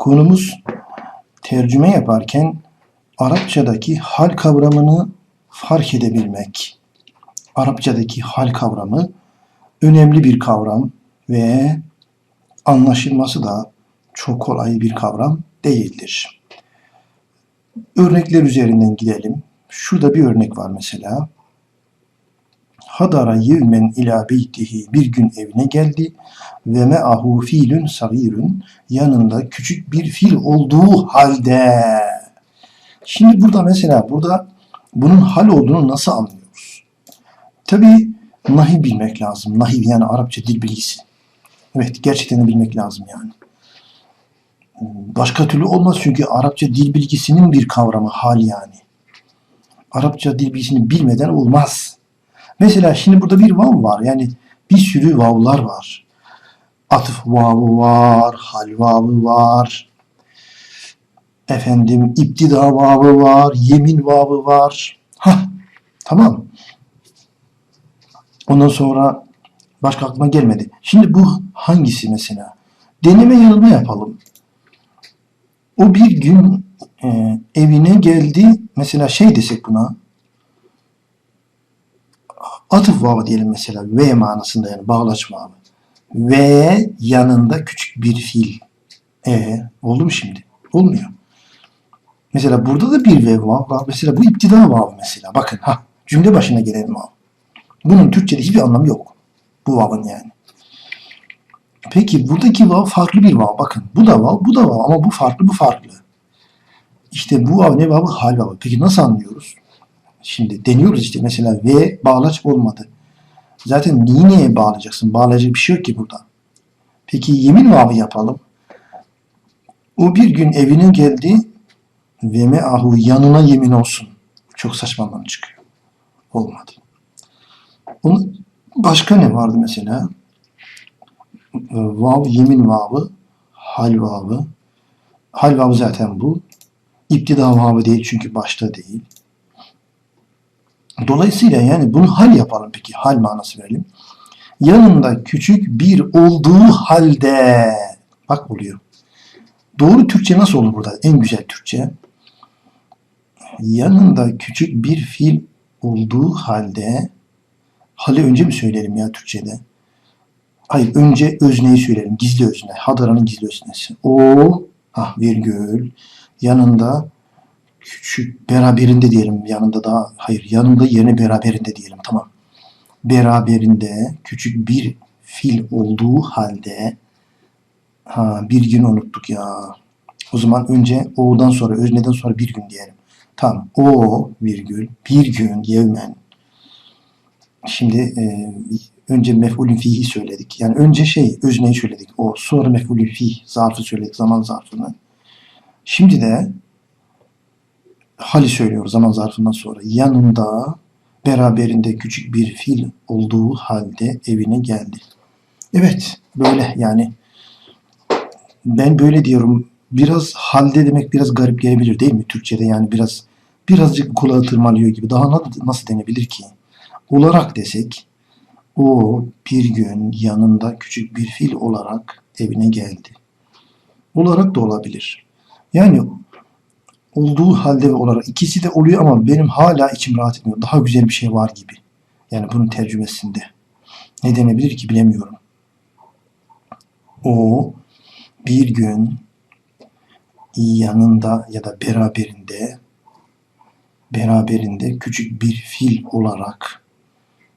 Konumuz tercüme yaparken Arapçadaki hal kavramını fark edebilmek. Arapçadaki hal kavramı önemli bir kavram ve anlaşılması da çok kolay bir kavram değildir. Örnekler üzerinden gidelim. Şurada bir örnek var mesela. Hadara yevmen ila beytihi bir gün evine geldi ve me'ahu filün sagirün yanında küçük bir fil olduğu halde. Şimdi burada mesela burada bunun hal olduğunu nasıl anlıyoruz? Tabii nahi bilmek lazım. Nahi yani Arapça dil bilgisi. Evet gerçekten bilmek lazım yani. Başka türlü olmaz çünkü Arapça dil bilgisinin bir kavramı hal yani. Arapça dil bilgisini bilmeden olmaz. Mesela şimdi burada bir vav var. Yani bir sürü vavlar var. Atıf vavı var, hal vavı var. Efendim iptida vavı var, yemin vavı var. Hah, tamam. Ondan sonra başka aklıma gelmedi. Şimdi bu hangisi mesela? Deneme yanılma yapalım. O bir gün e, evine geldi. Mesela şey desek buna. Atıf vavı diyelim mesela. V manasında yani bağlaç vavı. Ve yanında küçük bir fil. E oldu mu şimdi? Olmuyor. Mesela burada da bir ve vav var. Mesela bu iptida vav mesela. Bakın ha cümle başına gelen vav. Bunun Türkçe'de hiçbir anlamı yok. Bu vav'ın yani. Peki buradaki vav farklı bir vav. Bakın bu da vav, bu da vav ama bu farklı, bu farklı. İşte bu vav ne vavı? Hal vavı. Peki nasıl anlıyoruz? Şimdi deniyoruz işte mesela V bağlaç olmadı. Zaten niye neye bağlayacaksın? Bağlayacak bir şey yok ki burada. Peki yemin vavı yapalım. O bir gün evine geldi ve me'ahu yanına yemin olsun. Çok saçma anlam çıkıyor. Olmadı. Onun başka ne vardı mesela? Vav, yemin vavı, hal vavı. Hal vavı zaten bu. İptida vavı değil çünkü başta değil. Dolayısıyla yani bunu hal yapalım peki. Hal manası verelim. Yanında küçük bir olduğu halde bak oluyor. Doğru Türkçe nasıl olur burada? En güzel Türkçe. Yanında küçük bir fil olduğu halde hali önce mi söyleyelim ya Türkçe'de? Hayır önce özneyi söyleyelim. Gizli özne. Hadara'nın gizli öznesi. O ah virgül yanında küçük beraberinde diyelim. Yanında da hayır yanında yerine beraberinde diyelim. Tamam. Beraberinde küçük bir fil olduğu halde ha bir gün unuttuk ya. O zaman önce o'dan sonra özneden sonra bir gün diyelim. Tamam. O virgül bir gün yevmen. Şimdi e, önce mef'ulün fihi söyledik. Yani önce şey özneyi söyledik. O sonra mef'ulün fih zarfı söyledik. Zaman zarfını. Şimdi de hali söylüyoruz zaman zarfından sonra. Yanında beraberinde küçük bir fil olduğu halde evine geldi. Evet böyle yani ben böyle diyorum biraz halde demek biraz garip gelebilir değil mi Türkçe'de yani biraz birazcık kulağı tırmalıyor gibi daha nasıl denebilir ki? Olarak desek o bir gün yanında küçük bir fil olarak evine geldi. Olarak da olabilir. Yani olduğu halde ve olarak ikisi de oluyor ama benim hala içim rahat etmiyor. Daha güzel bir şey var gibi. Yani bunun tercümesinde. Ne denebilir ki bilemiyorum. O bir gün yanında ya da beraberinde beraberinde küçük bir fil olarak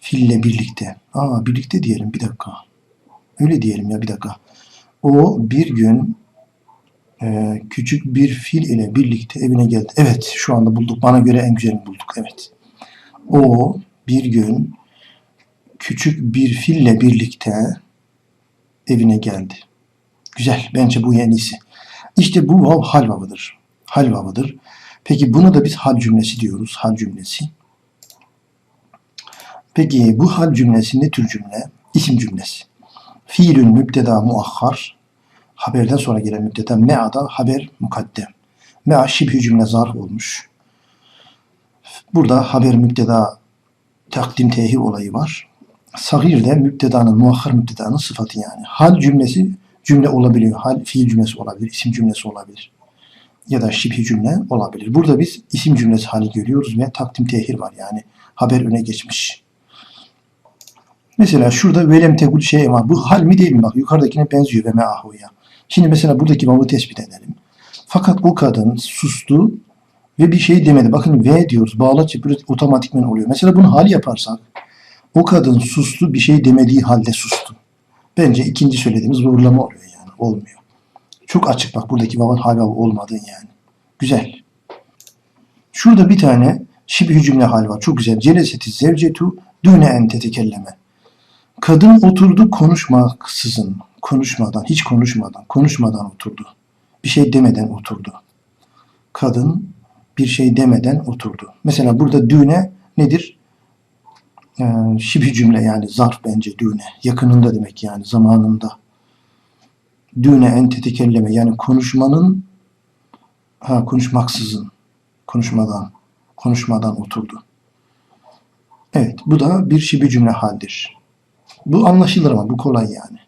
fille birlikte. Aa birlikte diyelim bir dakika. Öyle diyelim ya bir dakika. O bir gün e, küçük bir fil ile birlikte evine geldi. Evet şu anda bulduk. Bana göre en güzelini bulduk. Evet. O bir gün küçük bir fille birlikte evine geldi. Güzel. Bence bu en iyisi. İşte bu vav hal vavıdır. Hal vavıdır. Peki buna da biz hal cümlesi diyoruz. Hal cümlesi. Peki bu hal cümlesi ne tür cümle? İsim cümlesi. Fiilün mübteda muahhar. Haberden sonra gelen mübteda. Me'ada haber mukaddem. Me'a şibhü cümle zarf olmuş. Burada haber mübteda takdim tehir olayı var. Sagir de mübtedanın, muahhar mübtedanın sıfatı yani. Hal cümlesi cümle olabiliyor. Hal fiil cümlesi olabilir, isim cümlesi olabilir. Ya da şibhi cümle olabilir. Burada biz isim cümlesi hali görüyoruz ve takdim tehir var. Yani haber öne geçmiş. Mesela şurada velem tegul şey var. Bu hal mi değil mi? Bak yukarıdakine benziyor ve meahuya. Şimdi mesela buradaki vav'ı tespit edelim. Fakat o kadın sustu ve bir şey demedi. Bakın ve diyoruz. Bağlaç yapıyoruz. Otomatikmen oluyor. Mesela bunu hal yaparsak o kadın sustu bir şey demediği halde sustu. Bence ikinci söylediğimiz doğrulama oluyor yani. Olmuyor. Çok açık bak buradaki vav'ın hal vav'ı olmadığı yani. Güzel. Şurada bir tane şibhi cümle hal var. Çok güzel. Celeseti zevcetu düne en tetekelleme. Kadın oturdu konuşmaksızın. Konuşmadan, hiç konuşmadan, konuşmadan oturdu. Bir şey demeden oturdu. Kadın bir şey demeden oturdu. Mesela burada düğne nedir? Ee, şibhi cümle yani zarf bence düğne. Yakınında demek yani zamanında. Düğne en tetekelleme yani konuşmanın ha konuşmaksızın konuşmadan konuşmadan oturdu. Evet bu da bir şibhi cümle haldir. Bu anlaşılır ama bu kolay yani.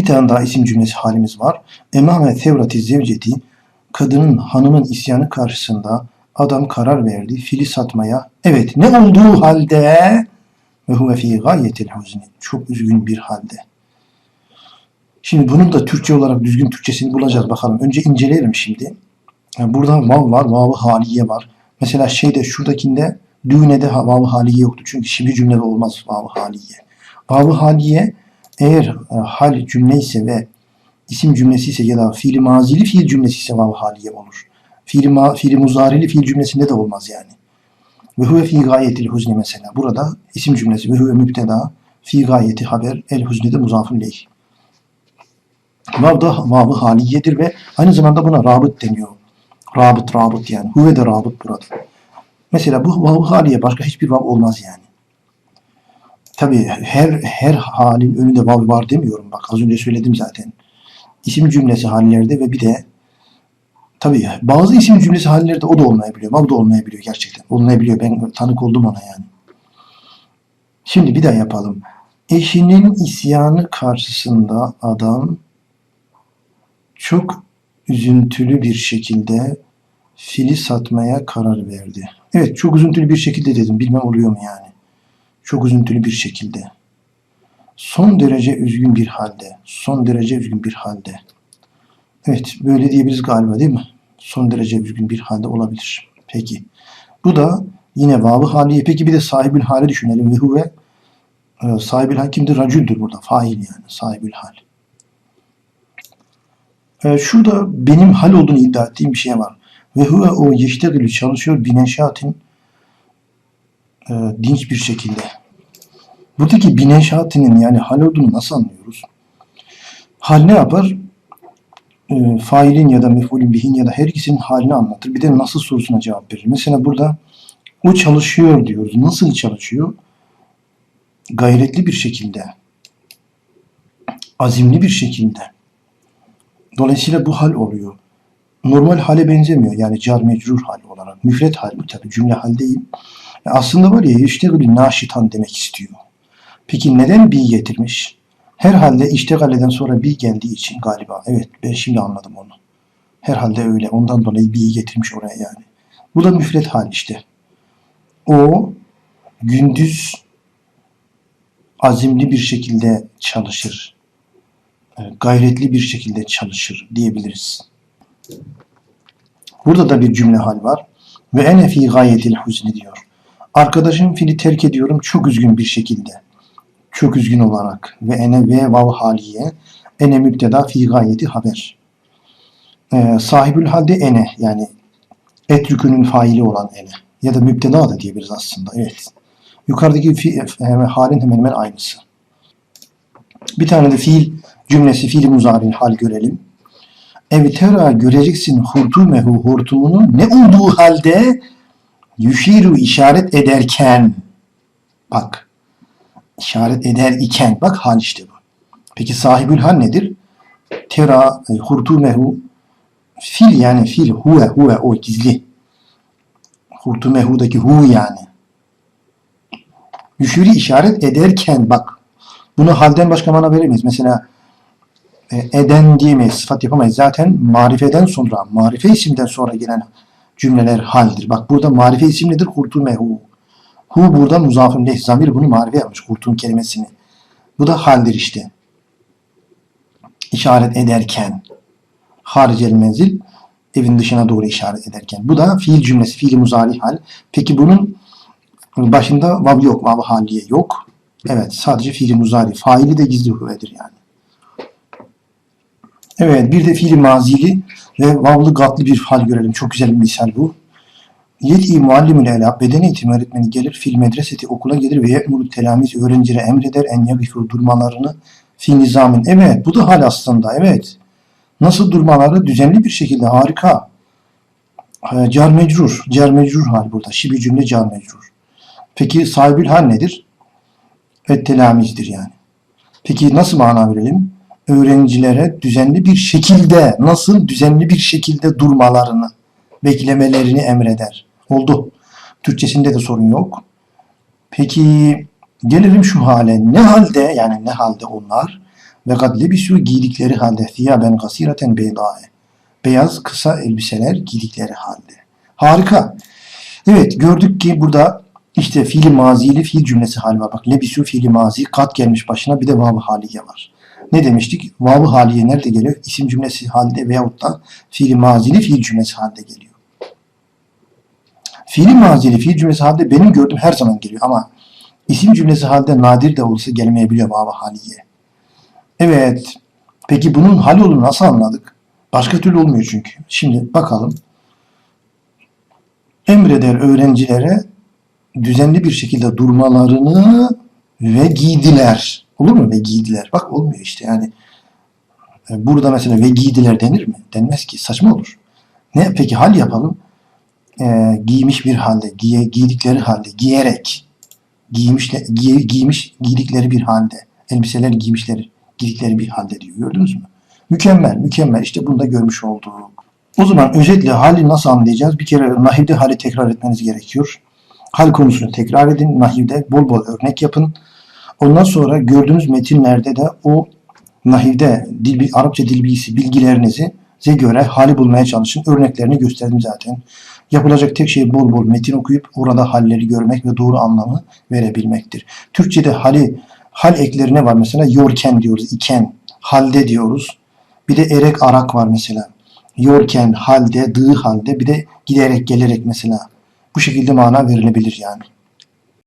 Bir tane daha isim cümlesi halimiz var. Emame tevrati zevceti kadının hanımın isyanı karşısında adam karar verdi fili satmaya. Evet ne olduğu halde ve huve fi gayetil huzni. Çok üzgün bir halde. Şimdi bunun da Türkçe olarak düzgün Türkçesini bulacağız bakalım. Önce inceleyelim şimdi. Yani burada vav var, vav haliye var. Mesela şeyde şuradakinde düğünede vav haliye yoktu. Çünkü şibi cümlede olmaz vav haliye. Vav haliye eğer e, hal cümle ise ve isim cümlesi ise ya da fiili mazili fiil cümlesi ise vav haliye olur. Fiili, ma, fiili muzarili fiil cümlesinde de olmaz yani. Ve huve fi gayetil huzni mesela. Burada isim cümlesi ve huve mübteda fi gayeti haber el huzni de muzafun leyh. Vav da vavı haliyedir ve aynı zamanda buna rabıt deniyor. Rabıt rabıt yani. Huve de rabıt burada. Mesela bu vav haliye başka hiçbir vav olmaz yani. Tabi her her halin önünde vav var demiyorum. Bak az önce söyledim zaten. İsim cümlesi hallerde ve bir de tabi bazı isim cümlesi hallerde o da olmayabiliyor. Vav da olmayabiliyor gerçekten. Olmayabiliyor. Ben tanık oldum ona yani. Şimdi bir daha yapalım. Eşinin isyanı karşısında adam çok üzüntülü bir şekilde fili satmaya karar verdi. Evet çok üzüntülü bir şekilde dedim. Bilmem oluyor mu yani. Çok üzüntülü bir şekilde. Son derece üzgün bir halde. Son derece üzgün bir halde. Evet böyle diyebiliriz galiba değil mi? Son derece üzgün bir halde olabilir. Peki. Bu da yine vavı haliye. Peki bir de sahibül hali düşünelim. Ve huve e, sahibül hal kimdir? Racüldür burada. Fail yani. Sahibül hal. E, şurada benim hal olduğunu iddia ettiğim bir şey var. Ve huve o yeştegülü çalışıyor bineşatin e, dinç bir şekilde. Buradaki bineşatinin yani hal olduğunu nasıl anlıyoruz? Hal ne yapar? E, failin ya da mef'ulün bihin ya da her ikisinin halini anlatır. Bir de nasıl sorusuna cevap verir. Mesela burada o çalışıyor diyoruz. Nasıl çalışıyor? Gayretli bir şekilde. Azimli bir şekilde. Dolayısıyla bu hal oluyor. Normal hale benzemiyor. Yani car mecrur hal olarak. Müfret hal bu tabi. Cümle hal değil. Ya aslında var ya iştegali naşitan demek istiyor. Peki neden bi getirmiş? Herhalde iştegaleden sonra bi geldiği için galiba. Evet ben şimdi anladım onu. Herhalde öyle. Ondan dolayı bi getirmiş oraya yani. Bu da müfret hal işte. O gündüz azimli bir şekilde çalışır. Gayretli bir şekilde çalışır diyebiliriz. Burada da bir cümle hal var. Ve ene fi gayetil huzni diyor. Arkadaşım fili terk ediyorum çok üzgün bir şekilde. Çok üzgün olarak. Ve ene ve vav haliye. Ene mübteda fi gayeti haber. Ee, sahibül halde ene yani etrükünün faili olan ene. Ya da mübteda da diyebiliriz aslında. Evet. Yukarıdaki fi, e, halin hemen hemen aynısı. Bir tane de fiil cümlesi fiil muzari'nin hal görelim. Evtera göreceksin hurtumehu hortumunu ne olduğu halde yüşiru işaret ederken bak işaret eder iken bak hal işte bu. Peki sahibül hal nedir? Tera e, hurtumehu fil yani fil huve huve o gizli. Hurtumehu'daki hu yani. Yüşiri işaret ederken bak Bunu halden başka mana veremeyiz. Mesela e, eden diyemeyiz, sıfat yapamayız. Zaten marifeden sonra, marife isimden sonra gelen cümleler haldir. Bak burada marife isim nedir? Kurtulmehu. Hu burada muzafın leh. Zamir bunu marife yapmış. Kurtun kelimesini. Bu da haldir işte. İşaret ederken. Haricel menzil evin dışına doğru işaret ederken. Bu da fiil cümlesi. Fiil muzari hal. Peki bunun başında vav yok. Vav haliye yok. Evet sadece fiil muzari. Faili de gizli huvedir yani. Evet bir de fiil mazili ve vavlı gatlı bir hal görelim. Çok güzel bir misal bu. Yet'i muallimül ela beden eğitimi öğretmeni gelir fil medreseti okula gelir ve ye'muru telamiz öğrencilere emreder en yagifu durmalarını fi nizamin. Evet bu da hal aslında evet. Nasıl durmaları düzenli bir şekilde harika. Car mecrur. Car mecrur hal burada. Şibi cümle car mecrur. Peki sahibül hal nedir? Et telamizdir yani. Peki nasıl mana verelim? Öğrencilere düzenli bir şekilde, nasıl düzenli bir şekilde durmalarını, beklemelerini emreder. Oldu. Türkçesinde de sorun yok. Peki gelelim şu hale. Ne halde yani ne halde onlar? Ve kad lebisu giydikleri halde thiyaben gasireten beydae. Beyaz kısa elbiseler giydikleri halde. Harika. Evet gördük ki burada işte fiili mazili fiil cümlesi hali var. Bak lebisu fiili mazi kat gelmiş başına bir de vav haliye var. Ne demiştik? Vav haliye nerede geliyor? İsim cümlesi halde veyahut da fiili mazili fiil cümlesi halde geliyor. Fiili mazili fiil cümlesi halde benim gördüğüm her zaman geliyor ama isim cümlesi halde nadir de olsa gelmeyebiliyor vav haliye. Evet. Peki bunun hal olduğunu nasıl anladık? Başka türlü olmuyor çünkü. Şimdi bakalım. Emreder öğrencilere düzenli bir şekilde durmalarını ve giydiler. Olur mu? Ve giydiler. Bak olmuyor işte yani. E, Burada mesela ve giydiler denir mi? Denmez ki. Saçma olur. Ne? Peki hal yapalım. Ee, giymiş bir halde, giye, giydikleri halde, giyerek, giymişle, giy, giymiş, giydikleri bir halde, elbiseler giymişleri, giydikleri bir halde diyor. Gördünüz mü? Mükemmel, mükemmel. İşte bunu da görmüş olduk. O zaman özetle hali nasıl anlayacağız? Bir kere nahivde hali tekrar etmeniz gerekiyor. Hal konusunu tekrar edin. Nahivde bol bol örnek yapın. Ondan sonra gördüğünüz metinlerde de o nahivde dil, Arapça dil bilgisi bilgilerinizi göre hali bulmaya çalışın. Örneklerini gösterdim zaten. Yapılacak tek şey bol bol metin okuyup orada halleri görmek ve doğru anlamı verebilmektir. Türkçede hali hal eklerine var mesela yorken diyoruz, iken, halde diyoruz. Bir de erek arak var mesela. Yorken, halde, dığı halde bir de giderek gelerek mesela. Bu şekilde mana verilebilir yani.